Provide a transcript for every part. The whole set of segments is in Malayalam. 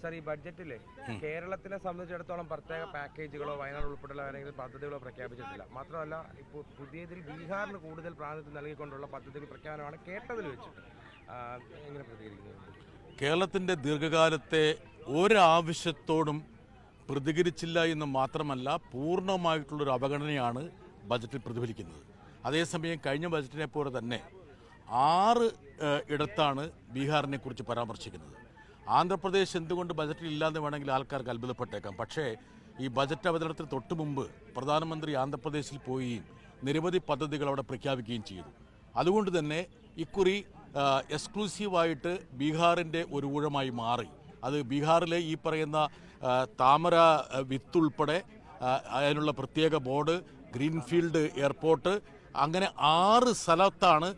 സാർ ഈ ബഡ്ജറ്റിലെ കേരളത്തിനെ സംബന്ധിച്ചിടത്തോളം പ്രത്യേക പാക്കേജുകളോ വയനാട് ഉൾപ്പെടെയുള്ള ഏതെങ്കിലും പദ്ധതികളോ പ്രഖ്യാപിച്ചിട്ടില്ല. മാത്രമല്ല ഇപ്പോൾ പുതിയതിൽ ബീഹാറിന് കൂടുതൽ പ്രാതിനിധ്യം നൽകിക്കൊണ്ടുള്ള പദ്ധതികൾ പ്രഖ്യാപനമാണ് കേട്ടതിൽ വെച്ചിട്ട് എങ്ങനെ പ്രതികരിക്കുന്നത് കേരളത്തിന്റെ ദീർഘകാലത്തെ ഒരാവശ്യത്തോടും പ്രതികരിച്ചില്ല എന്ന് മാത്രമല്ല പൂർണമായിട്ടുള്ളൊരു അവഗണനയാണ് ബജറ്റിൽ പ്രതിഫലിക്കുന്നത്. അതേസമയം കഴിഞ്ഞ ബജറ്റിനെ പോലെ തന്നെ ആറ് ഇടത്താണ് ബീഹാറിനെ കുറിച്ച് പരാമർശിക്കുന്നത്. ആന്ധ്രാപ്രദേശ് എന്തുകൊണ്ട് ബജറ്റിൽ ഇല്ലാന്ന് വേണമെങ്കിൽ ആൾക്കാർക്ക് അത്ഭുതപ്പെട്ടേക്കാം. പക്ഷേ ഈ ബജറ്റ് അവതരണത്തിന് തൊട്ട് മുമ്പ് പ്രധാനമന്ത്രി ആന്ധ്രാപ്രദേശിൽ പോയി നിരവധി പദ്ധതികൾ അവിടെ പ്രഖ്യാപിക്കുകയും ചെയ്തു. അതുകൊണ്ട് തന്നെ ഇക്കുറി എക്സ്ക്ലൂസീവായിട്ട് ബീഹാറിന്റെ ഒരു ഊഴമായി മാറി. അത് ബീഹാറിലെ ഈ പറയുന്ന താമര വിത്തുൾപ്പെടെ അതിനുള്ള പ്രത്യേക ബോർഡ് ഗ്രീൻഫീൽഡ് എയർപോർട്ട് അങ്ങനെ ആറ് സ്ഥലത്താണ്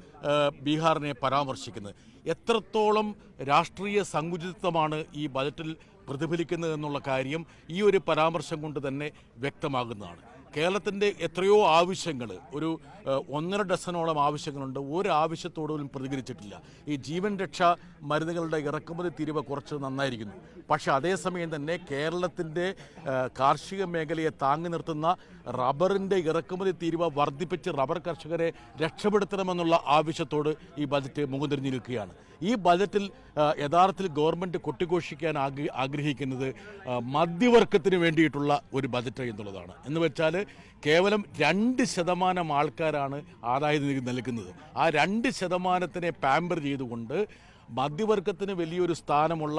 ബീഹാറിനെ പരാമർശിക്കുന്നത്. എത്രത്തോളം രാഷ്ട്രീയ സങ്കുചിതത്വമാണ് ഈ ബജറ്റിൽ പ്രതിഫലിക്കുന്നത് എന്നുള്ള കാര്യം ഈ ഒരു പരാമർശം കൊണ്ട് തന്നെ വ്യക്തമാകുന്നതാണ്. കേരളത്തിന്റെ എത്രയോ ആവശ്യങ്ങൾ ഒരു ഒന്നര ഡസനോളം ആവശ്യങ്ങളുണ്ട്. ഒരു ആവശ്യത്തോടും പ്രതികരിച്ചിട്ടില്ല. ഈ ജീവൻ രക്ഷാ മരുന്നുകളുടെ ഇറക്കുമതി തീരുവ കുറച്ച് നന്നായിരിക്കുന്നു. പക്ഷേ അതേസമയം തന്നെ കേരളത്തിന്റെ കാർഷിക മേഖലയെ താങ്ങി നിർത്തുന്ന റബ്ബറിന്റെ ഇറക്കുമതി തീരുവ വർദ്ധിപ്പിച്ച് റബ്ബർ കർഷകരെ രക്ഷപ്പെടുത്തണമെന്നുള്ള ആവശ്യത്തോട് ഈ ബജറ്റ് മുഖംതിരിഞ്ഞു നിൽക്കുകയാണ്. ഈ ബജറ്റിൽ യഥാർത്ഥത്തിൽ ഗവൺമെന്റ് കൊട്ടിഘോഷിക്കാൻ ആഗ്രഹിക്കുന്നത് മധ്യവർഗത്തിന് വേണ്ടിയിട്ടുള്ള ഒരു ബജറ്റ് എന്നുള്ളതാണ്. എന്ന് വെച്ചാൽ കേവലം രണ്ട് ശതമാനം ആൾക്കാരാണ് ആദായ നികുതി നൽകുന്നത്. ആ രണ്ട് ശതമാനത്തിനെ പാമ്പർ ചെയ്തുകൊണ്ട് മധ്യവർഗത്തിന് വലിയൊരു സ്ഥാനമുള്ള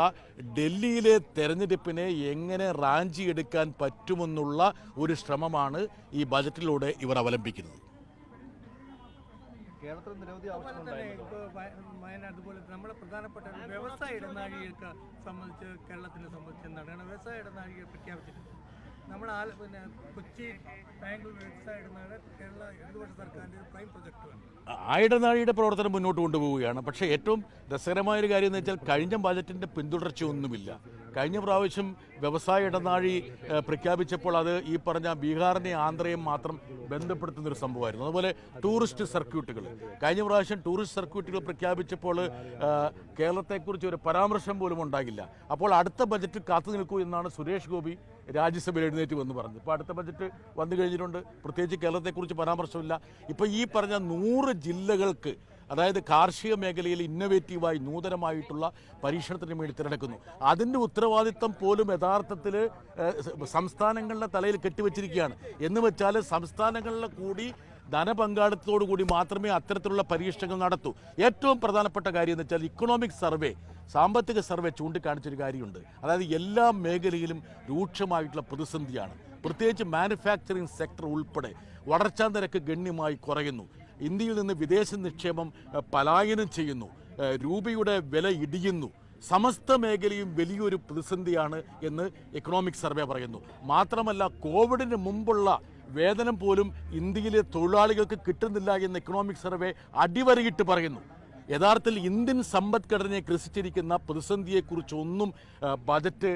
ഡൽഹിയിലെ തെരഞ്ഞെടുപ്പിനെ എങ്ങനെ റാഞ്ചിയെടുക്കാൻ പറ്റുമെന്നുള്ള ഒരു ശ്രമമാണ് ഈ ബജറ്റിലൂടെ ഇവർ അവലംബിക്കുന്നത്. കേരളത്തിൽ നിരവധി അതുപോലെ നമ്മുടെ പ്രധാനപ്പെട്ട ഒരു വ്യവസായ ഇടനാഴികൾക്ക് സംബന്ധിച്ച് കേരളത്തിനെ സംബന്ധിച്ച് എന്താണ്? കാരണം വ്യവസായ ഇടനാഴിക പ്രഖ്യാപിച്ചിട്ടുണ്ട്. നമ്മൾ ആ പിന്നെ കൊച്ചി ബാംഗ്ലൂർ വ്യവസായ കേരള ഇടതുപക്ഷ സർക്കാരിന്റെ ഒരു പ്രൈം പ്രൊജക്റ്റാണ് ആയിടനാഴിയുടെ പ്രവർത്തനം മുന്നോട്ട് കൊണ്ടുപോവുകയാണ്. പക്ഷേ ഏറ്റവും രസകരമായ ഒരു കാര്യം എന്ന് വെച്ചാൽ കഴിഞ്ഞ ബജറ്റിന്റെ പിന്തുടർച്ചയൊന്നുമില്ല. കഴിഞ്ഞ പ്രാവശ്യം വ്യവസായ ഇടനാഴി പ്രഖ്യാപിച്ചപ്പോൾ അത് ഈ പറഞ്ഞ ബീഹാറിനെ ആന്ധ്രയും മാത്രം ബന്ധപ്പെടുത്തുന്ന ഒരു സംഭവമായിരുന്നു. അതുപോലെ ടൂറിസ്റ്റ് സർക്യൂട്ടുകൾ. കഴിഞ്ഞ പ്രാവശ്യം ടൂറിസ്റ്റ് സർക്യൂട്ടുകൾ പ്രഖ്യാപിച്ചപ്പോൾ കേരളത്തെക്കുറിച്ച് ഒരു പരാമർശം പോലും ഉണ്ടാകില്ല. അപ്പോൾ അടുത്ത ബജറ്റ് കാത്തു നിൽക്കൂ എന്നാണ് സുരേഷ് ഗോപി രാജ്യസഭയിൽ എഴുന്നേറ്റ് വന്ന് പറഞ്ഞു ഇപ്പോൾ അടുത്ത ബജറ്റ് വന്നു കഴിഞ്ഞിട്ടുണ്ട്. പ്രത്യേകിച്ച് കേരളത്തെക്കുറിച്ച് പരാമർശമില്ല. ഇപ്പോൾ ഈ പറഞ്ഞ നൂറ് ജില്ലകൾക്ക് അതായത് കാർഷിക മേഖലയിൽ ഇന്നവേറ്റീവായി നൂതനമായിട്ടുള്ള പരീക്ഷണത്തിന് വേണ്ടി തിരഞ്ഞെടുക്കുന്നു. അതിന്റെ ഉത്തരവാദിത്തം പോലും യഥാർത്ഥത്തിൽ സംസ്ഥാനങ്ങളുടെ തലയിൽ കെട്ടിവെച്ചിരിക്കുകയാണ്. എന്ന് വെച്ചാൽ സംസ്ഥാനങ്ങളിലെ കൂടി ധനപങ്കാളിത്തത്തോടു കൂടി മാത്രമേ അത്തരത്തിലുള്ള പരീക്ഷണങ്ങൾ നടത്തൂ. ഏറ്റവും പ്രധാനപ്പെട്ട കാര്യം എന്ന് വെച്ചാൽ ഇക്കണോമിക് സർവേ സാമ്പത്തിക സർവേ ചൂണ്ടിക്കാണിച്ചൊരു കാര്യമുണ്ട്. അതായത് എല്ലാ മേഖലയിലും രൂക്ഷമായിട്ടുള്ള പ്രതിസന്ധിയാണ്. പ്രത്യേകിച്ച് മാനുഫാക്ചറിങ് സെക്ടർ ഉൾപ്പെടെ വളർച്ചാ നിരക്ക് ഗണ്യമായി കുറയുന്നു. ഇന്ത്യയിൽ നിന്ന് വിദേശ നിക്ഷേപം പലായനം ചെയ്യുന്നു. രൂപയുടെ വില ഇടിയുന്നു. സമസ്ത മേഖലയും വലിയൊരു പ്രതിസന്ധിയാണ് എന്ന് എക്കണോമിക് സർവേ പറയുന്നു. മാത്രമല്ല കോവിഡിന് മുമ്പുള്ള വേതനം പോലും ഇന്ത്യയിലെ തൊഴിലാളികൾക്ക് കിട്ടുന്നില്ല എന്ന് എക്കണോമിക് സർവേ അടിവരയിട്ട് പറയുന്നു. യഥാർത്ഥത്തിൽ ഇന്ത്യൻ സമ്പദ്ഘടനയെ ഗ്രസിച്ചിരിക്കുന്ന പ്രതിസന്ധിയെക്കുറിച്ചൊന്നും ബജറ്റ്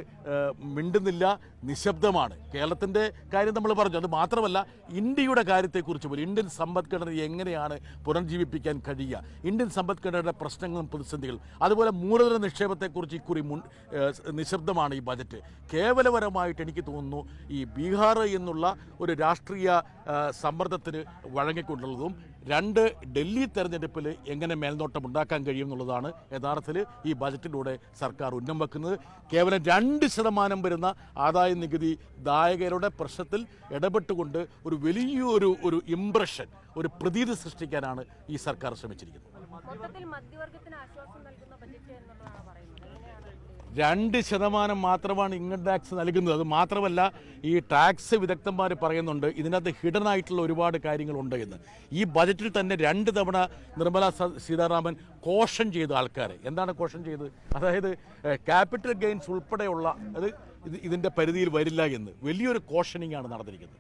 മിണ്ടുന്നില്ല നിശബ്ദമാണ്. കേരളത്തിന്റെ കാര്യം നമ്മൾ പറഞ്ഞു. അത് മാത്രമല്ല ഇന്ത്യയുടെ കാര്യത്തെക്കുറിച്ച് പോലും ഇന്ത്യൻ സമ്പദ്ഘടന എങ്ങനെയാണ് പുനർജീവിപ്പിക്കാൻ കഴിയുക? ഇന്ത്യൻ സമ്പദ്ഘടനയുടെ പ്രശ്നങ്ങളും പ്രതിസന്ധികളും അതുപോലെ മൂലധന നിക്ഷേപത്തെക്കുറിച്ച് ഇക്കുറി മുൻ നിശബ്ദമാണ് ഈ ബജറ്റ്. കേവലപരമായിട്ട് എനിക്ക് തോന്നുന്നു ഈ ബീഹാർ എന്നുള്ള ഒരു രാഷ്ട്രീയ സമ്മർദ്ദത്തിന് വഴങ്ങിക്കൊണ്ടുള്ളതും രണ്ട് ഡൽഹി തെരഞ്ഞെടുപ്പിൽ എങ്ങനെ മേൽനോട്ടം ഉണ്ടാക്കാൻ കഴിയും എന്നുള്ളതാണ് യഥാർത്ഥത്തിൽ ഈ ബജറ്റിലൂടെ സർക്കാർ ഉന്നം വെക്കുന്നത്. കേവലം രണ്ട് ശതമാനം വരുന്ന ആദായ നികുതി ദായകരുടെ പ്രശ്നത്തിൽ ഇടപെട്ടുകൊണ്ട് ഒരു വലിയൊരു ഒരു ഇംപ്രഷൻ ഒരു പ്രതീതി സൃഷ്ടിക്കാനാണ് ഈ സർക്കാർ ശ്രമിച്ചിരിക്കുന്നത്. മധ്യവർഗത്തിന് ആശ്വാസം നൽകുന്ന ബജറ്റ് എന്നുള്ളതാണ് രണ്ട് ശതമാനം മാത്രമാണ് ഇൻകം ടാക്സ് നൽകുന്നത്. അത് മാത്രമല്ല ഈ ടാക്സ് വിദഗ്ധന്മാർ പറയുന്നുണ്ട് ഇതിനകത്ത് ഹിഡൻ ആയിട്ടുള്ള ഒരുപാട് കാര്യങ്ങളുണ്ട് എന്ന്. ഈ ബജറ്റിൽ തന്നെ രണ്ട് തവണ നിർമ്മല സീതാരാമൻ കോഷൻ ചെയ്ത ആൾക്കാരെ. എന്താണ് കോഷൻ ചെയ്തത് അതായത് ക്യാപിറ്റൽ ഗെയിൻസ് ഉൾപ്പെടെയുള്ള അത് ഇത് ഇതിന്റെ പരിധിയിൽ വരില്ല എന്ന്. വലിയൊരു കോഷനിങ് ആണ് നടന്നിരിക്കുന്നത്.